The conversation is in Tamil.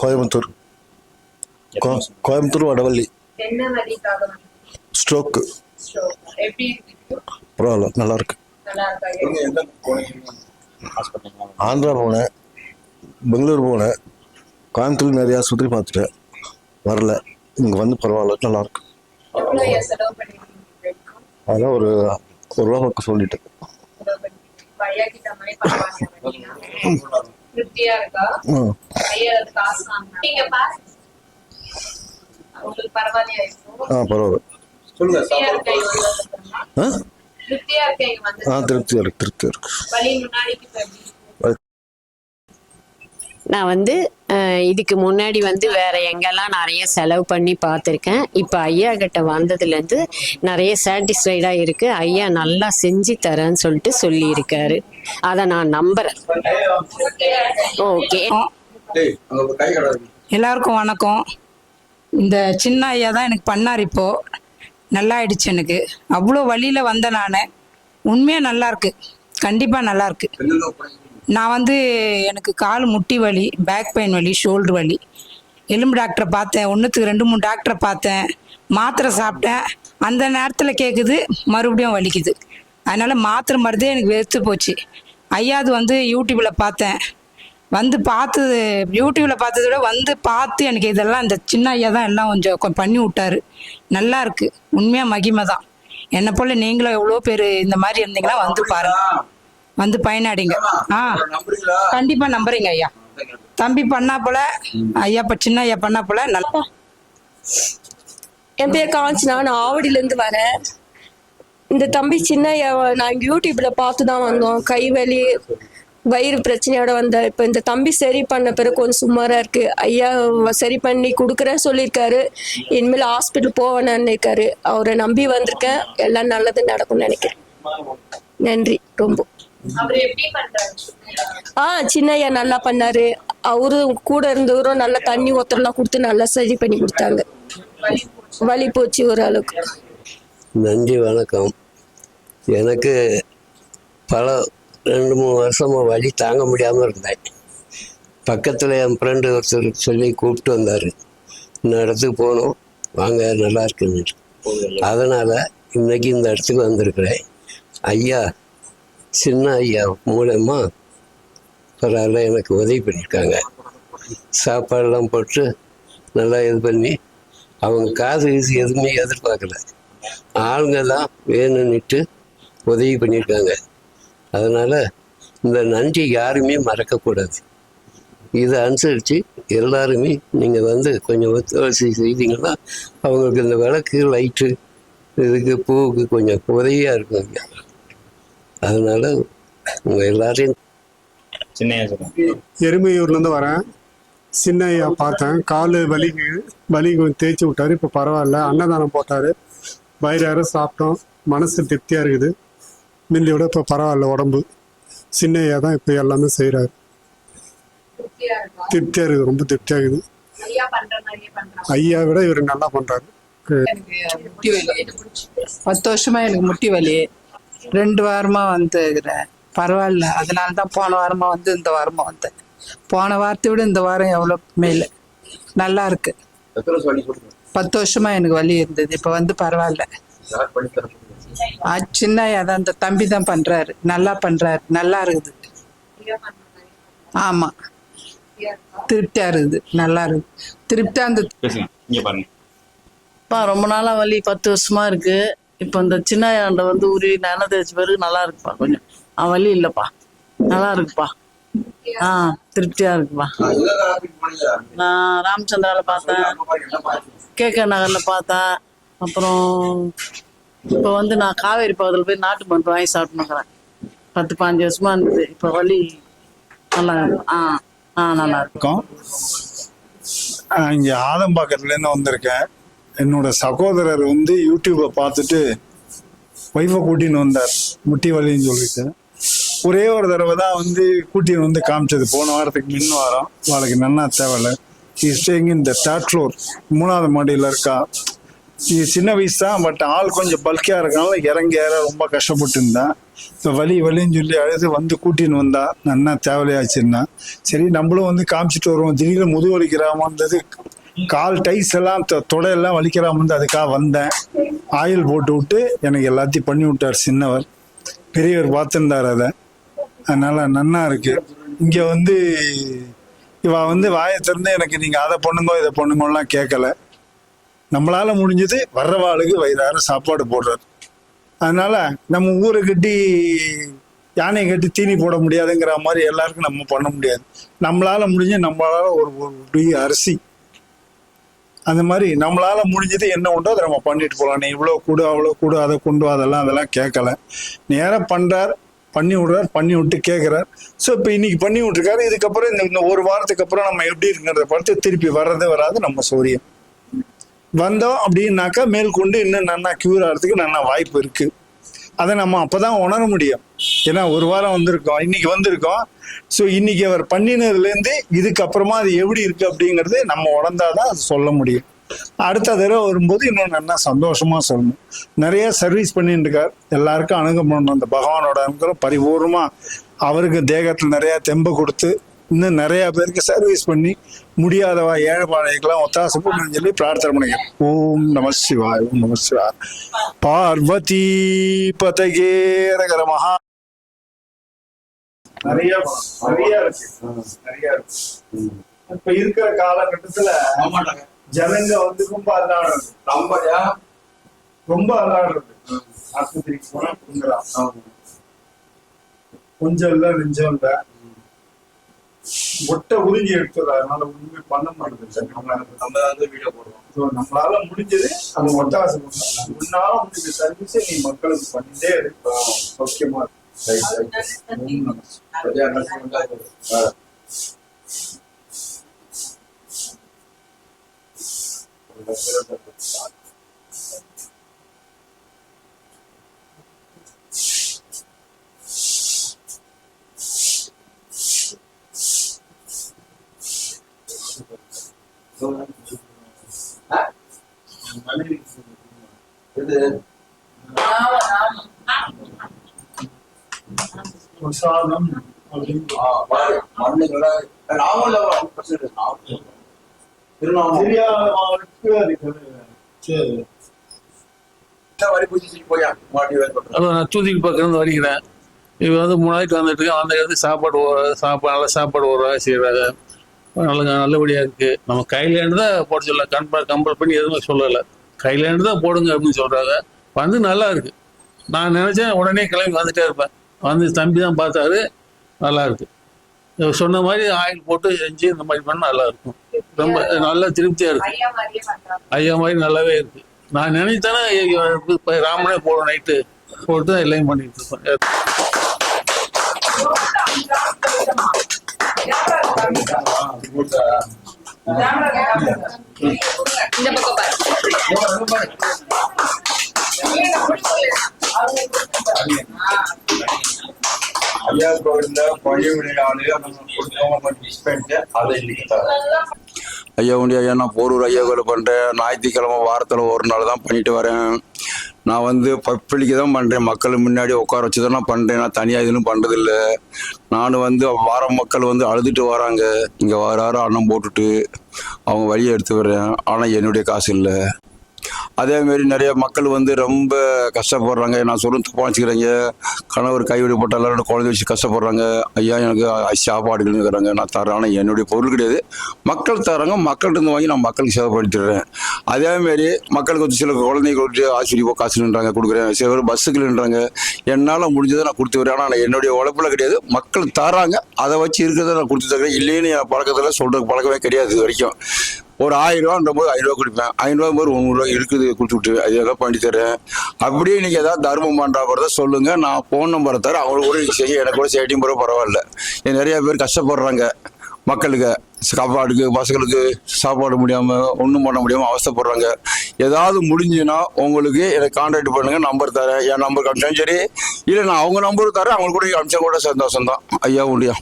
கோயம்புத்தூர். கோ- கோயம்புத்தூர் வடவள்ளி. ஸ்ட்ரோக்கு? பரவாயில்ல நல்லா இருக்கு ஆந்திரா போனேன் பெங்களூர் போனேன் கோயம்புத்தூர் நிறைய ஆஸ்பத்திரி பார்த்துட்டேன். வரல இங்கே வந்து பரவாயில்ல நல்லா இருக்கு அதான் ஒரு ஒரு ரூபா பக்கம் சொல்லிட்டேன். திருப்தியா இருக்கா? ம் ஐயா அது காசு நீங்க பாருங்க உங்களுக்கு பரவாயில்லையா பரவாயில்ல. திருப்தியா இருக்கா திருப்தியா இருக்கா இங்க வந்து ஆ திருப்தியாக இருக்கு திருப்தியாக இருக்கு வலி முன்னாடிக்கு இப்ப எப்படி இருக்கு? நான் வந்து இதுக்கு முன்னாடி வந்து வேற எங்கெல்லாம் நிறைய செலவு பண்ணி பார்த்துருக்கேன். இப்போ ஐயா கிட்ட வந்ததுலேருந்து நிறைய சாட்டிஸ்ஃபைடாக இருக்கு. ஐயா நல்லா செஞ்சு தரேன்னு சொல்லிட்டு சொல்லியிருக்காரு. அதை நான் நம்புறேன். ஓகே. எல்லாருக்கும் வணக்கம். இந்த சின்ன ஐயா தான் எனக்கு பண்ணார் இப்போ. நல்லா ஆயிடுச்சு எனக்கு. அவ்வளோ வழியில் வந்தேன் நான். உண்மையாக நல்லா இருக்கு. கண்டிப்பாக நல்லா இருக்கு. நான் வந்து எனக்கு கால் முட்டி வலி பேக் பெயின் வலி ஷோல்டர் வலி. எலும்பு டாக்டரை பார்த்தேன் ஒன்றுத்துக்கு ரெண்டு மூணு டாக்டரை பார்த்தேன். மாத்திரை சாப்பிட்டேன். அந்த நேரத்தில் கேட்குது மறுபடியும் வலிக்குது. அதனால் மாத்திரை மருந்தே எனக்கு வெறுத்து போச்சு. ஐயாவது வந்து யூடியூப்பில் பார்த்தேன். வந்து பார்த்து யூடியூப்பில் பார்த்ததை விட வந்து பார்த்து எனக்கு இதெல்லாம் இந்த சின்ன ஐயா தான் எல்லாம் கொஞ்சம் பண்ணி விட்டாரு. நல்லா இருக்குது உண்மையாக மகிமை தான் என்னை போல் நீங்களும் எவ்வளோ பேர் இந்த மாதிரி இருந்தீங்கன்னா வந்து பாருங்க. வந்து பயனடைங்க. ஆ கண்டிப்பா நம்புறீங்க ஐயா. தம்பி பண்ணா போல ஐயா இப்ப சின்ன ஐயா பண்ணா போல நல்லா என் பேர் காஞ்சனா நான் ஆவடியிலேருந்து வரேன். இந்த தம்பி சின்ன நாங்கள் யூடியூப்பில் பார்த்து தான் வந்தோம். கை வலி வயிறு பிரச்சனையோட வந்தேன் இப்போ இந்த தம்பி சரி பண்ண பிறகு கொஞ்சம் சுமாராக இருக்கு. ஐயா சரி பண்ணி கொடுக்குறேன்னு சொல்லியிருக்காரு. இனிமேல் ஹாஸ்பிட்டல் போவேன்னு இருக்காரு அவரை நம்பி வந்திருக்கேன். எல்லாம் நல்லது நடக்கும்னு நினைக்கிறேன். நன்றி ரொம்ப. ஆ சின்ன ஐயா நல்லா பண்ணாரு. அவரும் கூட இருந்தவரும் நல்லா தண்ணி ஒத்தரெல்லாம் கொடுத்து நல்லா சரி பண்ணி கொடுத்தாங்க. வலி போச்சு ஓரளவுக்கு. நன்றி வணக்கம். எனக்கு பல ரெண்டு மூணு வருஷமாக வலி தாங்க முடியாமல் இருந்தேன் பக்கத்தில் என் ஃப்ரெண்டு ஒருத்தர் சொல்லி கூப்பிட்டு வந்தார். இந்த இடத்துக்கு போகணும். வாங்க நல்லா இருக்குன்னு. அதனால் இன்னைக்கு இந்த இடத்துக்கு வந்திருக்கிறேன். ஐயா சின்ன ஐயா மூலயமா பரவாயில்ல எனக்கு உதவி பண்ணியிருக்காங்க. சாப்பாடெல்லாம் போட்டு நல்லா இது பண்ணி அவங்க காசு கீசு எதுவுமே எதிர்பார்க்கல. ஆளுங்க தான் வேணும்னுட்டு உதவி பண்ணியிருக்காங்க. அதனால் இந்த நன்றி யாருமே மறக்கக்கூடாது. இதை அனுசரித்து எல்லாருமே நீங்கள் வந்து கொஞ்சம் ஒத்துழைச்சி செய்தீங்கன்னா அவங்களுக்கு இந்த விளக்கு லைட்டு இதுக்கு பூவுக்கு கொஞ்சம் உதவியாக இருக்குங்க அதனால் உங்கள் எல்லாரையும் எருமையூர்லேருந்து வரேன். சின்ன ஐயா பார்த்தேன். கால் வலிக்கு வலி கொஞ்சம் தேய்ச்சி விட்டாரு. இப்போ பரவாயில்ல. அன்னதானம் போட்டார். வயிறார சாப்பிட்டோம். மனசு திருப்தியாக இருக்குது. முந்தைய விட இப்போ பரவாயில்ல உடம்பு. சின்ன ஐயா தான் இப்போ எல்லாமே செய்கிறாரு திருப்தியா திருப்தியாக இருக்குது. ரொம்ப திருப்தியாக இருக்குது. ஐயா விட இவர் நல்லா பண்ணுறாரு வலி. பத்து வருஷமா எனக்கு முட்டி வலி. ரெண்டு வாரமா வந்துக்கிறேன் பரவாயில்ல. அதனால தான் போன வாரமா வந்து இந்த வாரமா வந்தேன். போன வாரத்தை விட இந்த வாரம் எவ்வளோ மேல. நல்லா இருக்கு. பத்து வருஷமா எனக்கு வலி இருந்தது. இப்போ வந்து பரவாயில்ல. சின்ன ஐயா தான். அந்த தம்பி தான் பண்றாரு. நல்லா பண்றாரு. நல்லா இருக்குது. ஆமா. திருப்தியா இருக்கா திருப்தியா இருக்குது. நல்லா இருக்குது. திருப்தியா அந்த ரொம்ப நாளா வலி. பத்து வருஷமா இருக்கு. இப்போ இந்த சின்ன ஆண்டை வந்து உருவி நன தேய்ச்சி பிறகு நல்லா இருக்குப்பா கொஞ்சம். அவன் வழி இல்லப்பா. நல்லா இருக்குப்பா. ஆ திருப்தியா இருக்குப்பா. நான் ராமச்சந்திரால பார்த்தேன். கேகே நகர்ல பார்த்தேன். அப்புறம் இப்போ வந்து நான் காவேரி பகுதியில் போய் நாட்டு மருந்து வாங்கி சாப்பிட்டுனுக்குறேன் பத்து பாஞ்சு வருஷமா இருந்தது. இப்போ வழி நல்லா ஆ ஆ நல்லா இருக்கும் இருக்கோம் ஆஹ் இங்க வந்திருக்கேன். என்னோட சகோதரர் வந்து யூடியூப்பை பார்த்துட்டு ஒய்ஃபை கூட்டின்னு வந்தார். முட்டி வலின்னு சொல்லிட்டு. ஒரே ஒரு தடவை தான் வந்து கூட்டின்னு வந்து காமிச்சது. போன வாரத்துக்கு முன் வாரம். அவளுக்கு நன்னா தேவையில்ல. ஸ்டேயிங் இந்த தேர்ட் ஃப்ளோர் மூணாவது மாடியில் இருக்கா. இது சின்ன வயசு தான் பட் ஆள் கொஞ்சம் பல்கியாக இருக்கனால இறங்கி ஏற ரொம்ப கஷ்டப்பட்டு இருந்தேன் இப்போ வலி வலின்னு சொல்லி அழுது வந்து கூட்டின்னு வந்தா. நன்னா தேவையாச்சுன்னா சரி நம்மளும் வந்து காமிச்சிட்டு வருவோம். திடீர்னு முதுகு வலிக்கிறாம கால் டைஸ் எல்லாம் தொ- தொடையெல்லாம் வலிக்கிறாம இருந்து அதுக்காக வந்தேன். ஆயில் போட்டு விட்டு எனக்கு எல்லாத்தையும் பண்ணி விட்டார் சின்னவர். பெரியவர் பார்த்துருந்தார் அதை. அதனால நன்னா இருக்கு. இங்க வந்து இவ வந்து வாயை திறந்து எனக்கு நீங்க அதை பண்ணுங்கோ இதை பண்ணுங்கலாம் கேட்கல நம்மளால முடிஞ்சது வர்றவாளுக்கு வயிறார சாப்பாடு போடுறாரு அதனால நம்ம ஊரை கட்டி யானையை கட்டி தீனி போட முடியாதுங்கிற மாதிரி எல்லாருக்கும் நம்ம பண்ண முடியாது. நம்மளால முடிஞ்ச நம்மளால ஒரு ஒரு அரிசி அந்த மாதிரி நம்மளால முடிஞ்சது என்ன உண்டோ அதை நம்ம பண்ணிட்டு போகலாம் நீ இவ்வளோ கூடு அவ்வளோ கூடு அதை கொண்டு அதெல்லாம் அதெல்லாம் கேட்கல. நேராக பண்ணுறார் பண்ணி விடுறார் பண்ணி விட்டு கேட்குறார். ஸோ இப்போ இன்னைக்கு பண்ணி விட்டுருக்காரு. இதுக்கப்புறம் இந்த இந்த ஒரு வாரத்துக்கு அப்புறம் நம்ம எப்படி இருக்கிறத பார்த்து திருப்பி வர்றது வராது நம்ம சௌரியம் வந்தோம் அப்படின்னாக்கா மேற்கொண்டு இன்னும் நன்னா க்யூர் ஆகிறதுக்கு நன்னா வாய்ப்பு இருக்குது அதை நம்ம அப்பதான் உணர முடியும். ஏன்னா ஒரு வாரம் வந்திருக்கோம் இன்னைக்கு வந்திருக்கோம். ஸோ இன்னைக்கு அவர் பண்ணினதுலேருந்து இதுக்கப்புறமா அது எப்படி இருக்கு அப்படிங்கிறது நம்ம உணர்ந்தாதான் அது சொல்ல முடியும். அடுத்த தடவை வரும்போது இன்னும் நல்லா சந்தோஷமா சொல்லணும். நிறைய சர்வீஸ் பண்ணிட்டு இருக்கார் எல்லாருக்கும் அணுகணும் அந்த பகவானோட அனுகிரகம் பரிபூர்ணமா அவருக்கு தேகத்தில் நிறைய தெம்பு கொடுத்து இன்னும் நிறைய பேருக்கு சர்வீஸ் பண்ணி முடியாதவா ஏழைப்பாளையக்கெல்லாம் ஒத்தாசை பண்ணணும்னு சொல்லி பிரார்த்தனை பண்ணிக்கிறேன் ஓம் நம சிவாய் ஓம் நம சிவாய். பார்வதி பதகே மகா. நிறைய நிறைய இருக்கு. நிறைய இருக்கு. இப்ப இருக்கிற காலகட்டத்துல ஜனங்க வந்து ரொம்ப அல்லாடுறது ரொம்ப அல்லாடுறது ஆஸ்பத்திரிக்கு போனா கொஞ்சம் இல்ல நெஞ்சம் இல்ல. மொட்டை உறிஞ்சி எடுத்துடுற அதனால ஒண்ணுமே பண்ண மாட்டேங்குது. நம்ம வந்து வீடியோ போடுவோம். நம்மளால முடிஞ்சது அந்த ஒட்டாசை உன்னால முடிஞ்ச சர்வீஸை நீ மக்களுக்கு பண்ணிட்டே இருக்கு. சௌக்கியமா இருக்கு பிரசாதம் அதான் நான் தூதிக்கு பக்கம் வரைக்கிறேன் இப்போ வந்து மூணு நாளைக்கு வந்துட்டு அந்த இடத்துக்கு சாப்பாடு சாப்பாடு நல்ல சாப்பாடு ஒரு செய்யறாங்க நல்ல நல்லபடியாக இருக்குது நம்ம கையிலேருந்து தான் போட சொல்ல கம்பல் கம்பல் பண்ணி எதுவுமே சொல்லலை. கையிலேருந்து தான் போடுங்க அப்படின்னு சொல்கிறாங்க வந்து நல்லா இருக்கு. நான் நினச்சேன் உடனே கிளம்பி வந்துட்டே இருப்பேன். வந்து தம்பி தான் பார்த்தாரு. நல்லா இருக்கு. சொன்ன மாதிரி ஆயில் போட்டு செஞ்சு இந்த மாதிரி பண்ணால் நல்லா இருக்கும். ரொம்ப நல்ல திருப்தியாக இருக்கு. ஐயா மாதிரி நல்லாவே இருக்கு. நான் நினைத்தானே ராமனே போடும் நைட்டு. போட்டு தான் எல்லாம் பண்ணிட்டு இருப்பேன். இந்த பக்கம் பாரு ஐயா பழைய அதை ஐயா உண்டி ஐயா நான் போரூர் ஐயா கோயில் பண்ணுறேன் ஞாயிற்றுக்கிழமை வாரத்தில் ஒரு நாள் தான் பண்ணிட்டு வரேன். நான் வந்து பப்ளிக்கு தான் பண்ணுறேன் மக்கள் முன்னாடி உட்கார வச்சு தான் நான் பண்ணுறேன் நான் தனியாக எதுவும் பண்ணுறதில்ல நான் வந்து வார மக்கள் வந்து அழுதுட்டு வராங்க. இங்கே வாரம் அன்னம் போட்டுட்டு அவங்க வழியை எடுத்து வர்றேன் ஆனால் என்னுடைய காசு இல்லை. அதேமாரி நிறைய மக்கள் வந்து ரொம்ப கஷ்டப்படுறாங்க. நான் சொல்லும் தப்பா வச்சுக்கிறேங்க கணவர் கைவிடப்பட்ட எல்லாரோட குழந்தை வச்சு கஷ்டப்படுறாங்க. ஐயா எனக்கு சாப்பாடுகள்ங்கிறாங்க நான் தரேன் ஆனால் என்னுடைய பொருள் கிடையாது. மக்கள் தராங்க மக்கள்கிட்ட இருந்து வாங்கி நான் மக்களுக்கு சேவைப்படுத்திடுறேன் அதேமாரி மக்களுக்கு வந்து சில குழந்தைங்க விட்டு ஆசிரியர் காசுன்றாங்க கொடுக்குறேன். சில பேர் பஸ்ஸுக்குன்றாங்க என்னால் முடிஞ்சதை நான் கொடுத்து வரேன் ஆனால் என்னுடைய உழைப்பில் கிடையாது. மக்கள் தராங்க அதை வச்சு இருக்கிறத நான் கொடுத்து தரேன் இல்லைன்னு என் பழக்கத்தில் சொல்கிறதுக்கு பழக்கமே கிடையாது இது வரைக்கும். ஒரு ஆயிரம் ரூபான்ற போது ஐநூறுவா கொடுப்பேன். ஐநூறுவா போது முந்நூறுவா இருக்குது கொடுத்து விட்டு. அது பண்ணி தரேன். அப்படியே நீங்கள் ஏதாவது தர்மம் பண்ணுறா கூட சொல்லுங்க. நான் ஃபோன் நம்பரை தரேன். அவங்களுக்கு கூட செய்ய எனக்கு கூட சேட்டியும் போகிற பரவாயில்ல. நிறையா நிறைய பேர் கஷ்டப்படுறாங்க. மக்களுக்கு சாப்பாடுக்கு பசங்களுக்கு சாப்பாடு முடியாமல் ஒன்றும் பண்ண முடியாமல் அவஸ்தைப்படுறாங்க. ஏதாவது முடிஞ்சுன்னா உங்களுக்கு எனக்கு கான்டாக்ட் பண்ணுங்கள் நம்பர் தரேன். என் நம்பர் காமிச்சாலும் சரி. இல்லை நான் அவங்க நம்பர் தரேன். அவங்களுக்கு கூட அனுப்பிச்சா கூட சந்தோஷம் தான் ஐயா உண்டியா